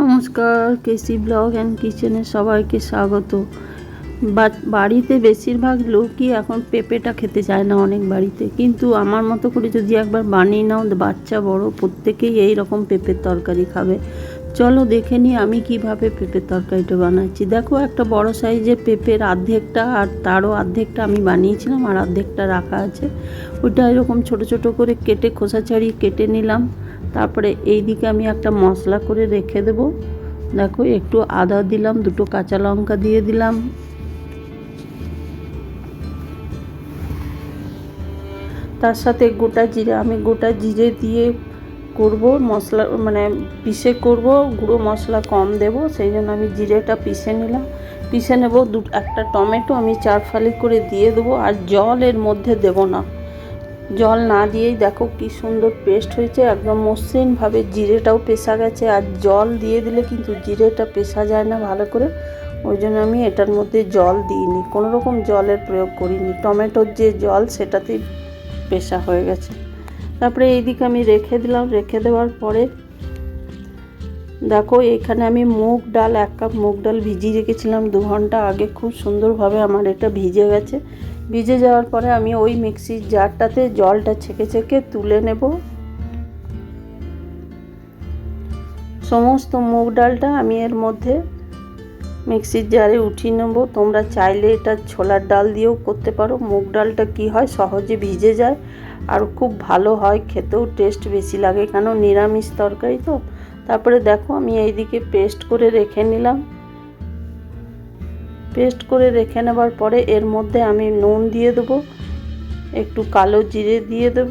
নমস্কার, কেসি blog and কিচেনে সবাইকে স্বাগত। বাড়িতে বেশিরভাগ লোকই এখন পেঁপেটা খেতে চায় না অনেক বাড়িতে। কিন্তু আমার মতো করে যদি একবার বানিয়ে নাও, বাচ্চা বড়, প্রত্যেকেই এই রকম পেঁপের তরকারি খাবে। চলো দেখে নিই আমি কীভাবে পেঁপের তরকারিটা বানাচ্ছি। দেখো একটা বড় সাইজের পেঁপের অর্ধেকটা আর তারও অর্ধেকটা আমি বানিয়েছিলাম আর অর্ধেকটা রাখা আছে। ওইটা এরকম ছোট ছোট করে কেটে খোসা ছাড়িয়ে কেটে নিলাম। তারপরে এই দিকে আমি একটা মশলা করে রেখে দেবো। দেখো, একটু আদা দিলাম, দুটো কাঁচা লঙ্কা দিয়ে দিলাম। তার সাথে গোটা জিরে, আমি গোটা জিরে দিয়ে করব, মশলা মানে পিষে করব, গুঁড়ো মশলা কম দেব, সেই জন্য আমি জিরেটা পিষে নিলাম। পিষে নেব দু, একটা টমেটো আমি চার ফালি করে দিয়ে দেবো, আর জল এর মধ্যে দেব না। জল না দিয়েই দেখো কি সুন্দর পেস্ট হয়েছে, একদম মসৃণভাবে জিরেটাও পেশা গেছে। আর জল দিয়ে দিলে কিন্তু জিরেটা পেশা যায় না ভালো করে। ওই জন্য আমি এটার মধ্যে জল দিইনি কোনো রকম জলের প্রয়োগ করিনি। টমেটোর যে জল, সেটাতেই পেশা হয়ে গেছে। তারপরে এইদিকে আমি রেখে দিলাম। রেখে দেওয়ার পরে দেখো, এখানে আমি মুগ ডাল, এক কাপ মুগ ডাল ভিজিয়ে রেখেছিলাম দু ঘণ্টা আগে। খুব সুন্দরভাবে আমার এটা ভিজে গেছে। ভিজে যাওয়ার পরে আমি ওই মিক্সির জারটাতে জলটা ছেঁকে ছেঁকে তুলে নেব। সমস্ত মুগ ডালটা আমি এর মধ্যে মিক্সির জারে উঠিয়ে নেব। তোমরা চাইলে এটা ছোলার ডাল দিয়েও করতে পারো। মুগ ডালটা কি হয়, সহজে ভিজে যায় আর খুব ভালো হয়, খেতেও টেস্ট বেশি লাগে। কেন? নিরামিষ তরকারি তো। তারপরে দেখো আমি এইদিকে পেস্ট করে রেখে নিলাম। পেস্ট করে রেখে নেবার পরে এর মধ্যে আমি নুন দিয়ে দেবো, একটু কালো জিরে দিয়ে দেব।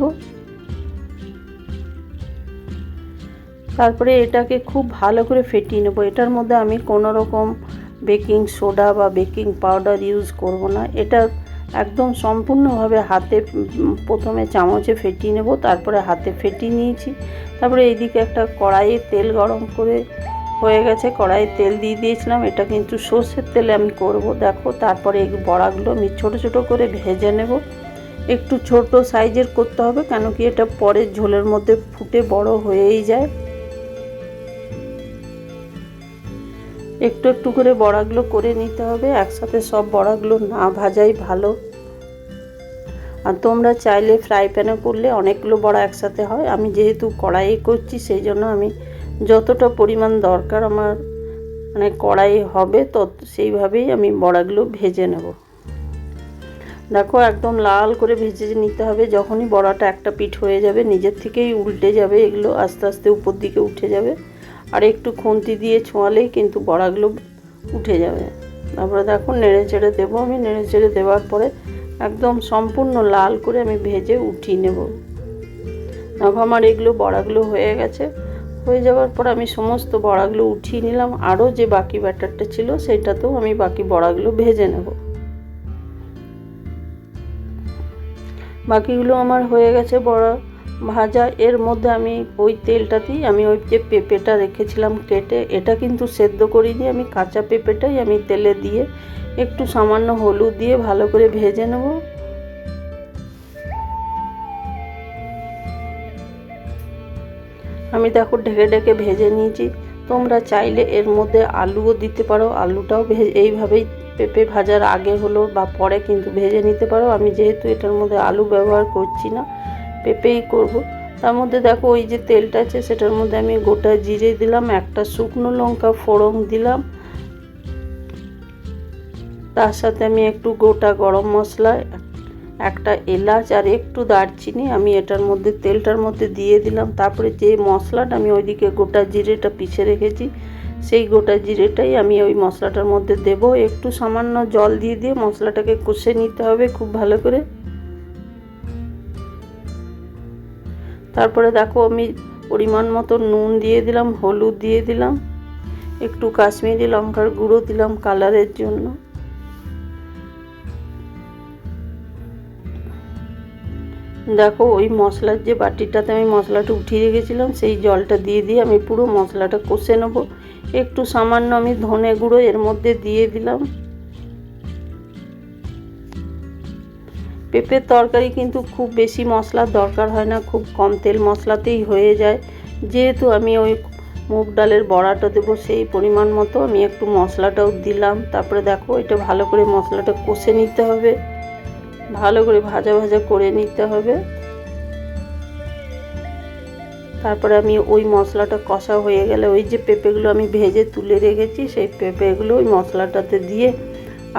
তারপরে এটাকে খুব ভালো করে ফেটিয়ে নেব। এটার মধ্যে আমি কোনো রকম বেকিং সোডা বা বেকিং পাউডার ইউজ করব না। এটা একদম সম্পূর্ণভাবে হাতে প্রথমে চামচে ফেটিয়ে নেব, তারপরে হাতে ফেটিয়ে নিয়েছি। তারপরে এইদিকে একটা কড়াইয়ে তেল গরম করে হয়ে গেছে, কড়াইয়ে তেল দিয়ে দিয়েছিলাম। এটা কিন্তু সর্ষের তেলে আমি করব। দেখো, তারপরে এই বড়াগুলো আমি ছোটো ছোটো করে ভেজে নেব। একটু ছোট সাইজের করতে হবে, কেন কি এটা পরে ঝোলের মধ্যে ফুটে বড় হয়েই যায়। একটু একটু করে বড়াগুলো করে নিতে হবে, একসাথে সব বড়াগুলো না ভাজাই ভালো। আর তোমরা চাইলে ফ্রাই প্যানে করলে অনেকগুলো বড়া একসাথে হয়। আমি যেহেতু কড়াইয়ে করছি, সেই জন্য আমি যতটা পরিমাণ দরকার আমার মানে কড়াই হবে, তত সেইভাবেই আমি বড়াগুলো ভেজে নেব। দেখো একদম লাল করে ভেজে নিতে হবে, যখনই বড়াটা একটা পিঠ হয়ে যাবে, নিজের থেকেই উল্টে যাবে, এগুলো আস্তে আস্তে উপর দিকে উঠে যাবে। আর একটু খুন্তি দিয়ে ছোঁয়ালেই কিন্তু বড়াগুলো উঠে যাবে। তারপরে দেখো নেড়ে চেড়ে দেবো আমি। নেড়ে চেড়ে দেওয়ার পরে একদম সম্পূর্ণ লাল করে আমি ভেজে উঠিয়ে নেব। দেখো আমার এগুলো বড়াগুলো হয়ে গেছে। হয়ে যাওয়ার পর আমি সমস্ত বড়াগুলো উঠিয়ে নিলাম। আরও যে বাকি ব্যাটারটা ছিল সেটাতেও আমি বাকি বড়াগুলো ভেজে নেব। বাকিগুলো আমার হয়ে গেছে বড়া। ভাজা, এর মধ্যে আমি ওই তেলটাতেই আমি ওই যে পেঁপেটা রেখেছিলাম কেটে, এটা কিন্তু সেদ্ধ করিনি, আমি কাঁচা পেঁপেটাই আমি তেলে দিয়ে একটু সামান্য হলুদ দিয়ে ভালো করে ভেজে নেব। আমি দেখো ঢেকে ঢেকে ভেজে নিয়েছি, তোমরা চাইলে এর মধ্যে আলুও দিতে পারো, আলুটাও এইভাবেই পেঁপে ভাজার আগে হলো বা পরে কিন্তু ভেজে নিতে পারো, আমি যেহেতু এটার মধ্যে আলু ব্যবহার করছি না পেঁপেই করব। তার মধ্যে দেখো ওই যে তেলটা আছে, সেটার মধ্যে আমি গোটা জিরে দিলাম, একটা শুকনো লঙ্কা ফোড়ন দিলাম। তার সাথে আমি একটু গোটা গরম মশলা, একটা এলাচ আর একটু দারচিনি, আমি এটার মধ্যে, তেলটার মধ্যে দিয়ে দিলাম। তারপরে যে মশলাটা আমি ওইদিকে গোটা জিরেটা পিছে রেখেছি, সেই গোটা জিরেটাই আমি ওই মশলাটার মধ্যে দেব। একটু সামান্য জল দিয়ে দিয়ে মশলাটাকে কষে নিতে হবে খুব ভালো করে। তারপরে দেখো আমি পরিমাণ মতো নুন দিয়ে দিলাম, হলুদ দিয়ে দিলাম, একটু কাশ্মীরি লঙ্কার গুঁড়ো দিলাম কালারের জন্য। দেখো ওই মশলার যে বাটিটাতে আমি মশলাটা উঠিয়ে রেখেছিলাম, সেই জলটা দিয়ে দিয়ে আমি পুরো মশলাটা কষে নেব। একটু সামান্য আমি ধনে গুঁড়ো এর মধ্যে দিয়ে দিলাম। পেঁপের তরকারি কিন্তু খুব বেশি মশলার দরকার হয় না, খুব কম তেল মশলাতেই হয়ে যায়। যেহেতু আমি ওই মুগ ডালের বড়াটা দেবো সেই পরিমাণ মতো, আমি একটু মশলাটাও দিলাম। তারপরে দেখো, এটা ভালো করে মশলাটা কষে নিতে হবে। ভালো করে ভাজা ভাজা করে নিতে হবে। তারপরে আমি ওই মশলাটা কষা হয়ে গেলে ওই যে পেঁপেগুলো আমি ভেজে তুলে রেখেছি, সেই পেঁপেগুলো ওই মশলাটাতে দিয়ে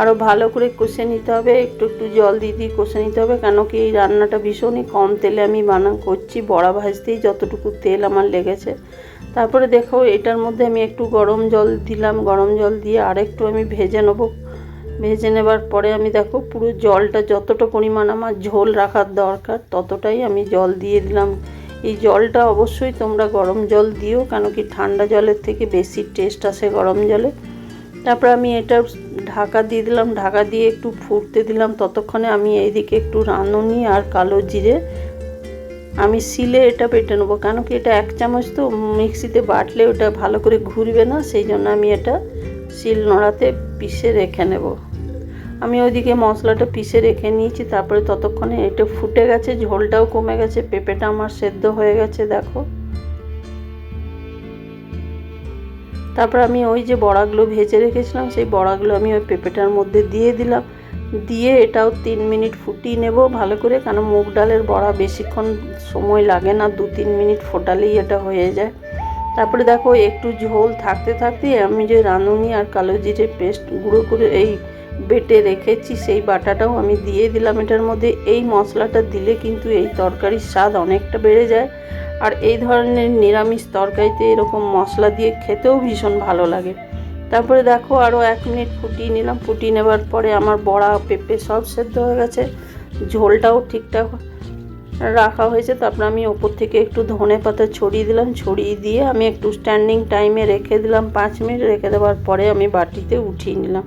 আরও ভালো করে কষে নিতে হবে, একটু একটু জল দিয়ে দিয়ে কষে নিতে হবে, কেন কি এই রান্নাটা ভীষণই কম তেলে আমি বানা করছি, বড়া ভাজতেই যতটুকু তেল আমার লেগেছে। তারপরে দেখো, এটার মধ্যে আমি একটু গরম জল দিলাম, গরম জল দিয়ে আরেকটু আমি ভেজে নেব। ভেজে নেবার পরে আমি দেখো, পুরো জলটা যতটা পরিমাণ আমার ঝোল রাখার দরকার, ততটাই আমি জল দিয়ে দিলাম। এই জলটা অবশ্যই তোমরা গরম জল দিও, কেন কি ঠান্ডা জলের থেকে বেশি টেস্ট আসে গরম জলে। তারপর আমি এটা ঢাকা দিয়ে দিলাম। ঢাকা দিয়ে একটু ফুটতে দিলাম। ততক্ষণে আমি এইদিকে একটু রাঁধুনি আর কালো জিরে। আমি শিলে এটা বেটে নেব। কেন কি এটা এক চামচ তো মিক্সিতে বাটলে ওটা ভালো করে ঘুরবে না। সেই জন্য আমি এটা শিল নোড়াতে পিষে রেখে নেব। আমি ওইদিকে মশলাটা পিষে রেখে নিয়েছি। তারপরে ততক্ষণে এটা ফুটে গেছে, ঝোলটাও কমে গেছে, পেঁপেটা আমার সেদ্ধ হয়ে গেছে, দেখো। তারপর আমি ওই যে বড়াগুলো ভেজে রেখেছিলাম, সেই বড়াগুলো আমি ওই পেঁপেটার মধ্যে দিয়ে দিলাম। দিয়ে এটাও তিন মিনিট ফুটিয়ে নেব ভালো করে, কারণ মুগ ডালের বড়া বেশিক্ষণ সময় লাগে না, দু তিন মিনিট ফোটালেই এটা হয়ে যায়। তারপরে দেখো একটু ঝোল থাকতে থাকতে আমি যে রাঁধুনি আর কালো জিরে পেস্ট গুঁড়ো করে এই বেটে রেখেছি, সেই বাটাটাও আমি দিয়ে দিলাম এটার মধ্যে। এই মশলাটা দিলে কিন্তু এই তরকারির স্বাদ অনেকটা বেড়ে যায়। আর এই ধরনের নিরামিষ তরকারিতে এরকম মশলা দিয়ে খেতেও ভীষণ ভালো লাগে। তারপরে দেখো আরও এক মিনিট ফুটিয়ে নিলাম। ফুটিয়ে নেবার পরে আমার বড়া, পেঁপে সব সেদ্ধ হয়ে গেছে। ঝোলটাও ঠিকঠাক রাখা হয়েছে। তারপর আমি ওপর থেকে একটু ধনে পাতা ছড়িয়ে দিলাম। ছড়িয়ে দিয়ে আমি একটু স্ট্যান্ডিং টাইমে রেখে দিলাম পাঁচ মিনিট। রেখে দেওয়ার পরে আমি বাটিতে উঠিয়ে নিলাম।